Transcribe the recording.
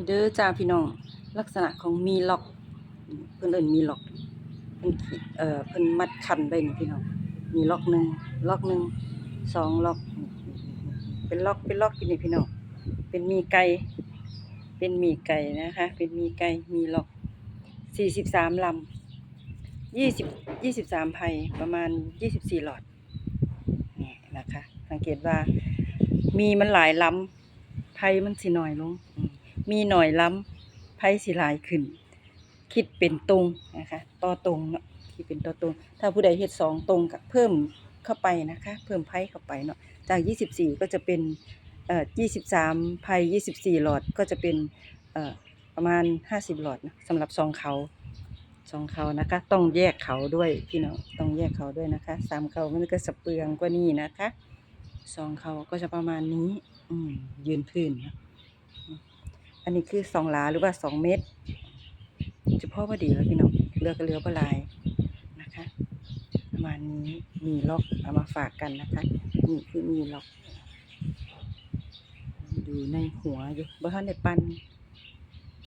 นี่เด้อจ้าพี่น้อง ลักษณะของมีล็อก เพิ่นเอิ้นมีล็อกเพิ่นเอ่อเพิ่นมัดคันไว้นี่พี่น้อง มีล็อกหนึ่งล็อกหนึ่งสองล็อก เป็นล็อกเป็นล็อกอยู่นี่พี่น้อง เป็นมีไก่ เป็นมีไก่นะคะ เป็นมีไก่ มีล็อกสี่สิบสามลำยี่สิบยี่สิบสามไผ่ประมาณยี่สิบสี่หลอดนี่นะคะ สังเกตว่ามีมันหลายลำไผ่มันสิน้อยลง มีหน่อยล้ำไพ่สิลายขึ้น คิดเป็นตรงนะคะต่อตรงเนาะคิดเป็นต่อตรง ถ้าผู้ใดเฮ็ดสองตรงก็เพิ่มเข้าไปนะคะ เพิ่มไพ่เข้าไปเนาะจาก 24 ก็จะเป็นเอ่อ23ไพ่24 หลอดก็จะเป็นเอ่อประมาณ 50 หลอดนะสำหรับซองเขาซองเขานะคะ ต้องแยกเขาด้วยพี่น้องต้องแยกเขาด้วยนะคะสามเขามันก็สเปลืองกว่านี้นะคะซองเขาก็จะประมาณนี้ อืมยืนพื้นนะ อันนี้คือสองหลาหรือว่าสองเม็ดเฉพาะว่าดีแล้วพี่น้องเลือกก็เลือปลายนะคะประมาณนี้มีล็อกเอามาฝากกันนะคะนี่คือมีล็อก ดูในหัวอยู่บ้านในปั้น